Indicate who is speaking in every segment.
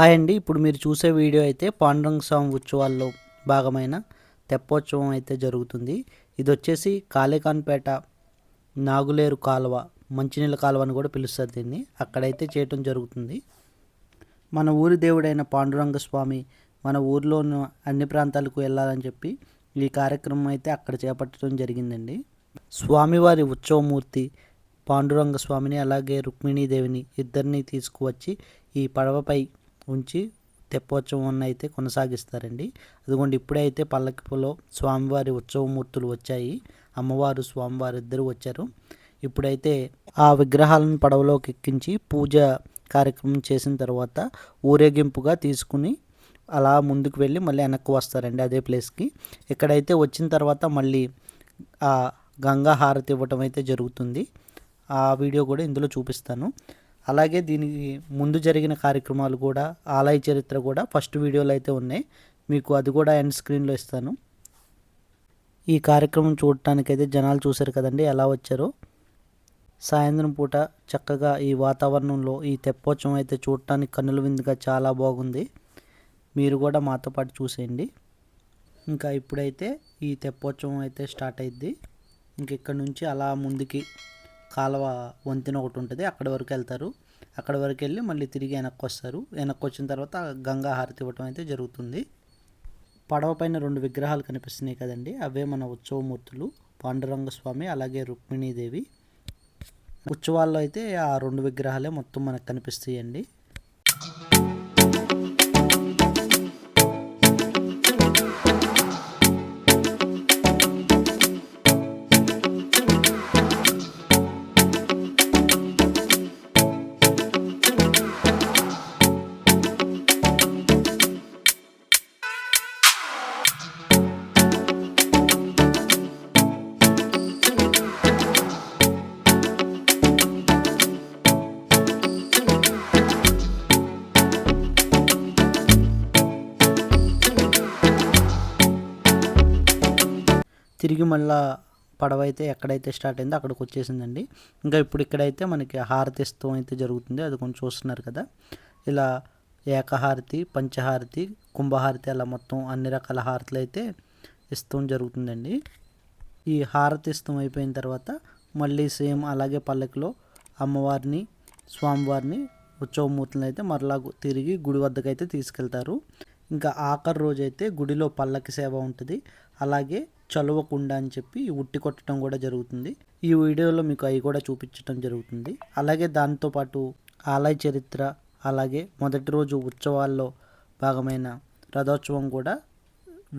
Speaker 1: Hi అండి. ఇప్పుడు మీరు చూసే వీడియో అయితే పాండురంగ స్వామి ఉత్సవాల్లో భాగమైన తెప్పోత్సవం అయితే జరుగుతుంది. ఇది వచ్చేసి కాళేకాన్పేట నాగులేరు కాలువ మంచినీళ్ళ కాలువ అని కూడా పిలుస్తారు దీన్ని. అక్కడైతే చేయటం జరుగుతుంది. మన ఊరి దేవుడైన పాండురంగ స్వామి మన ఊరిలో ఉన్న అన్ని ప్రాంతాలకు వెళ్ళాలని చెప్పి ఈ కార్యక్రమం అయితే అక్కడ చేపట్టడం జరిగిందండి. స్వామివారి ఉత్సవమూర్తి పాండురంగ స్వామిని అలాగే రుక్మిణీదేవిని ఇద్దరిని తీసుకువచ్చి ఈ పడవపై ఉంచి తెప్పోత్సవం అయితే కొనసాగిస్తారండి. అదిగోండి ఇప్పుడే అయితే పల్లకిపులో స్వామివారి ఉత్సవమూర్తులు వచ్చాయి. అమ్మవారు స్వామివారు ఇద్దరు వచ్చారు. ఇప్పుడైతే ఆ విగ్రహాలను పడవలోకి ఎక్కించి పూజ కార్యక్రమం చేసిన తర్వాత ఊరేగింపుగా తీసుకుని అలా ముందుకు వెళ్ళి మళ్ళీ వెనక్కి వస్తారండి అదే ప్లేస్కి. ఇక్కడైతే వచ్చిన తర్వాత మళ్ళీ ఆ గంగా హారతి ఇవ్వటం అయితే జరుగుతుంది. ఆ వీడియో కూడా ఇందులో చూపిస్తాను. అలాగే దీనికి ముందు జరిగిన కార్యక్రమాలు కూడా ఆలయ చరిత్ర కూడా ఫస్ట్ వీడియోలు అయితే ఉన్నాయి. మీకు అది కూడా ఎండ్ స్క్రీన్లో ఇస్తాను. ఈ కార్యక్రమం చూడటానికైతే జనాలు చూశారు కదండి ఎలా వచ్చారో. సాయంత్రం పూట చక్కగా ఈ వాతావరణంలో ఈ తెప్పోత్సవం అయితే చూడటానికి కన్నుల విందుగా చాలా బాగుంది. మీరు కూడా మాతో పాటు చూసేయండి. ఇంకా ఇప్పుడైతే ఈ తెప్పోత్సవం అయితే స్టార్ట్ అయింది ఇంక ఇక్కడ నుంచి అలా ముందుకి కాలువ వంతెన ఒకటి ఉంటుంది అక్కడి వరకు వెళ్తారు. అక్కడి వరకు వెళ్ళి మళ్ళీ తిరిగి వెనక్కి వస్తారు వెనక్కి వచ్చిన తర్వాత గంగా హారతి ఇవ్వటం అయితే జరుగుతుంది. పడవ పైన రెండు విగ్రహాలు కనిపిస్తున్నాయి కదండి. అవే మన ఉత్సవమూర్తులు పాండురంగ స్వామి అలాగే రుక్మిణీదేవి. ఉత్సవాల్లో అయితే ఆ రెండు విగ్రహాలే మొత్తం మనకు కనిపిస్తాయండి. తిరిగి మళ్ళా పడవ అయితే ఎక్కడైతే స్టార్ట్ అయిందో అక్కడికి వచ్చేసిందండి. ఇంకా ఇప్పుడు ఇక్కడైతే మనకి హారతి ఇస్తూ అయితే జరుగుతుంది. అది కొంచెం చూస్తున్నారు కదా. ఇలా ఏకహారతి పంచహారతి కుంభహారతి అలా మొత్తం అన్ని రకాల హారతులు అయితే ఇస్తూ జరుగుతుందండి. ఈ హారతి ఇష్టం అయిపోయిన తర్వాత మళ్ళీ సేమ్ అలాగే పల్లకిలో అమ్మవారిని స్వామివారిని ఉత్సవమూర్తులను అయితే మరలా తిరిగి గుడి వద్దకైతే తీసుకెళ్తారు. ఇంకా ఆఖరి రోజు అయితే గుడిలో పల్లకి సేవ ఉంటుంది. అలాగే చలువకుండా అని చెప్పి ఉట్టి కొట్టడం కూడా జరుగుతుంది. ఈ వీడియోలో మీకు అవి కూడా చూపించడం జరుగుతుంది. అలాగే దాంతోపాటు ఆలయ చరిత్ర అలాగే మొదటి రోజు ఉత్సవాల్లో భాగమైన రథోత్సవం కూడా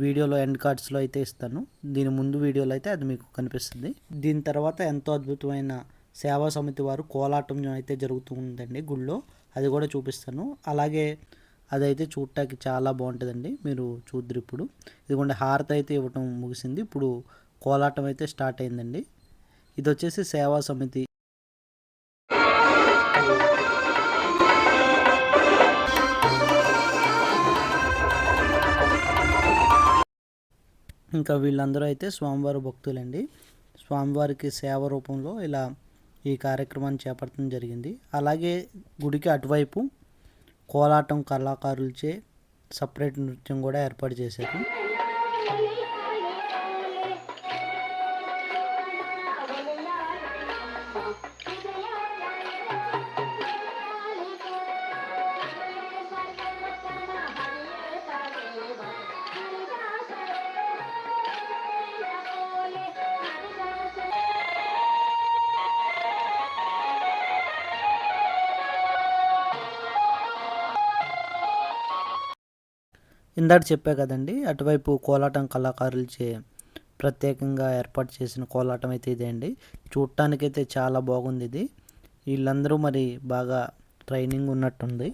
Speaker 1: వీడియోలో ఎండ్ కార్డ్స్లో అయితే ఇస్తాను. దీని ముందు వీడియోలో అయితే అది మీకు కనిపిస్తుంది. దీని తర్వాత ఎంతో అద్భుతమైన సేవా సమితి వారు కోలాటం అయితే జరుగుతూ ఉందండి గుళ్ళో. అది కూడా చూపిస్తాను. అలాగే అదైతే చూడటానికి చాలా బాగుంటుందండి. మీరు చూద్దరు ఇప్పుడు. ఇదిగోండి హారత అయితే ఇవ్వటం ముగిసింది. ఇప్పుడు కోలాటం అయితే స్టార్ట్ అయిందండి. ఇది వచ్చేసి సేవా సమితి. ఇంకా వీళ్ళందరూ అయితే స్వామివారి భక్తులండి. స్వామివారికి సేవ రూపంలో ఇలా ఈ కార్యక్రమాన్ని చేపట్టడం జరిగింది. అలాగే గుడికి అటువైపు కోలాటం కళాకారులచే సపరేట్ నృత్యం కూడా ఏర్పాటు చేశారు. ఇందాక చెప్పా కదండి అటువైపు కోలాటం కళాకారులచే ప్రత్యేకంగా ఏర్పాటు చేసిన కోలాటం అయితే ఇదే అండి. చూడటానికైతే చాలా బాగుంది ఇది. వీళ్ళందరూ మరి బాగా ట్రైనింగ్ ఉన్నట్టుంది.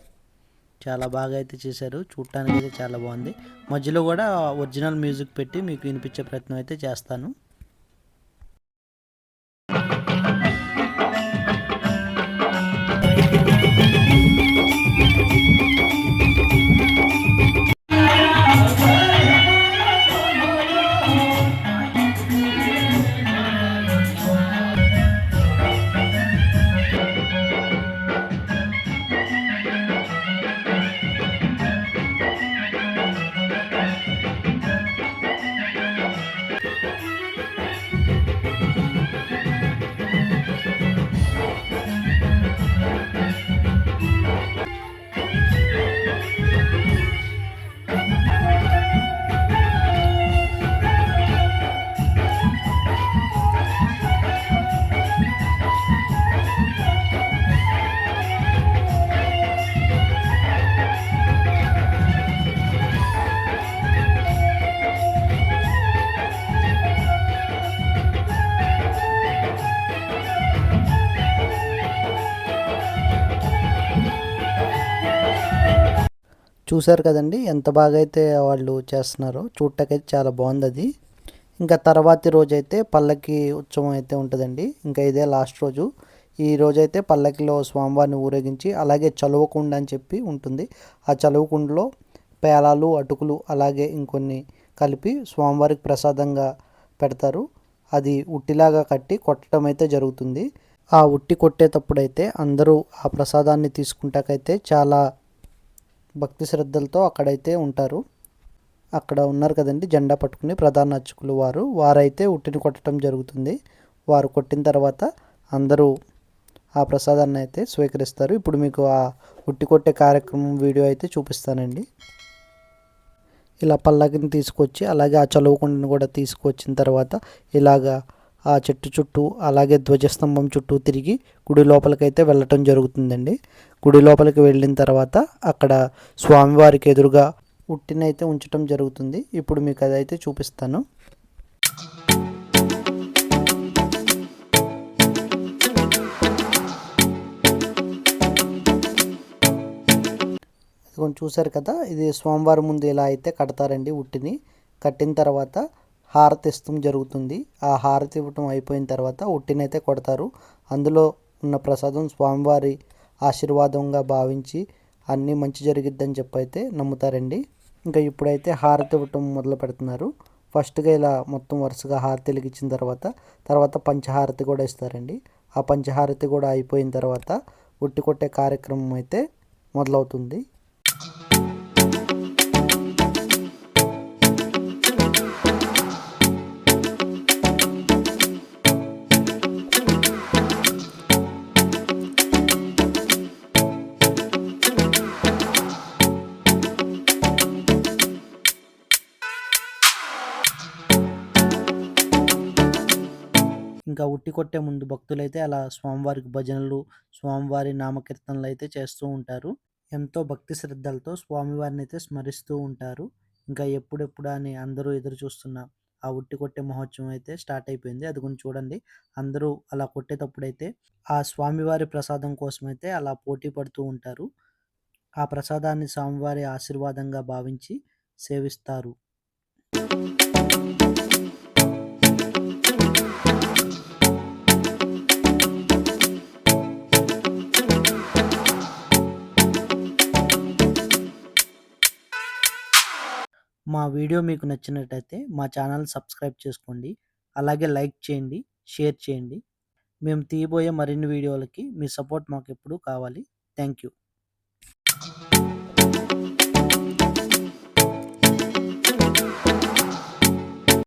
Speaker 1: చాలా బాగా అయితే చేశారు. చూడటానికి అయితే చాలా బాగుంది. మధ్యలో కూడా ఒరిజినల్ మ్యూజిక్ పెట్టి మీకు వినిపించే ప్రయత్నం అయితే చేస్తాను. చూశారు కదండి. ఎంత బాగా అయితే వాళ్ళు చేస్తున్నారో చూడటాకైతే చాలా బాగుంది అది ఇంకా తర్వాతి రోజు అయితే పల్లకి ఉత్సవం అయితే ఉంటుందండి. ఇంకా ఇదే లాస్ట్ రోజు. ఈ రోజైతే పల్లకిలో స్వామివారిని ఊరేగించి అలాగే చలువకుండ అని చెప్పి ఉంటుంది. ఆ చలువకుండలో పేలాలు అటుకులు అలాగే ఇంకొన్ని కలిపి స్వామివారికి ప్రసాదంగా పెడతారు. అది ఉట్టిలాగా కట్టి కొట్టడం అయితే జరుగుతుంది. ఆ ఉట్టి కొట్టేటప్పుడైతే అందరూ ఆ ప్రసాదాన్ని తీసుకుంటాకైతే చాలా భక్తి శ్రద్ధలతో అక్కడైతే ఉంటారు. అక్కడ ఉన్నారు కదండి జెండా పట్టుకుని ప్రధాన అర్చకులు వారు. వారైతే ఉట్టిని కొట్టడం జరుగుతుంది. వారు కొట్టిన తర్వాత అందరూ ఆ ప్రసాదాన్ని అయితే స్వీకరిస్తారు. ఇప్పుడు మీకు ఆ ఉట్టి కొట్టే కార్యక్రమం వీడియో అయితే చూపిస్తానండి. ఇలా పల్లకిని తీసుకొచ్చి అలాగే ఆ చలువకుండను కూడా తీసుకొచ్చిన తర్వాత ఇలాగా ఆ చెట్టు చుట్టూ అలాగే ధ్వజస్తంభం చుట్టూ తిరిగి గుడి లోపలికైతే వెళ్ళటం జరుగుతుందండి. గుడి లోపలికి వెళ్ళిన తర్వాత అక్కడ స్వామివారికి ఎదురుగా ఉట్టినైతే ఉంచటం జరుగుతుంది. ఇప్పుడు మీకు అదైతే చూపిస్తాను. ఇదిగోండి చూశారు కదా? ఇది సోమవారం ముందు ఇలా అయితే కడతారండి ఉట్టిని. కట్టిన తర్వాత హారతి ఇస్తం జరుగుతుంది. ఆ హారతి ఇవ్వటం అయిపోయిన తర్వాత ఉట్టినైతే కొడతారు. అందులో ఉన్న ప్రసాదం స్వామివారి ఆశీర్వాదంగా భావించి అన్నీ మంచి జరిగిద్దని చెప్పి అయితే నమ్ముతారండి. ఇంకా ఇప్పుడైతే హారతి ఇవ్వటం మొదలు పెడుతున్నారు. ఫస్ట్గా ఇలా మొత్తం వరుసగా హారతి వెలిగించిన తర్వాత తర్వాత పంచహారతి కూడా ఇస్తారండి. ఆ పంచహారతి కూడా అయిపోయిన తర్వాత ఉట్టి కొట్టే కార్యక్రమం అయితే మొదలవుతుంది. ఇంకా ఉట్టి కొట్టే ముందు భక్తులైతే అలా స్వామివారికి భజనలు స్వామివారి నామకీర్తనలు అయితే చేస్తూ ఉంటారు. ఎంతో భక్తి శ్రద్ధలతో స్వామివారిని అయితే స్మరిస్తూ ఉంటారు. ఇంకా ఎప్పుడెప్పుడు అని అందరూ ఎదురు చూస్తున్న ఆ ఉట్టి కొట్టే మహోత్సవం అయితే స్టార్ట్ అయిపోయింది. అది కొంచెం చూడండి. అందరూ అలా కొట్టేటప్పుడైతే ఆ స్వామివారి ప్రసాదం కోసం అయితే అలా పోటీ పడుతూ ఉంటారు. ఆ ప్రసాదాన్ని స్వామివారి ఆశీర్వాదంగా భావించి సేవిస్తారు. మా వీడియో మీకు నచ్చినట్టయితే మా ఛానల్ సబ్స్క్రైబ్ చేసుకోండి. అలాగే లైక్ చేయండి షేర్ చేయండి. మేము తీయబోయే మరిన్ని వీడియోలకి మీ సపోర్ట్ మాకు ఎప్పుడూ కావాలి. Thank you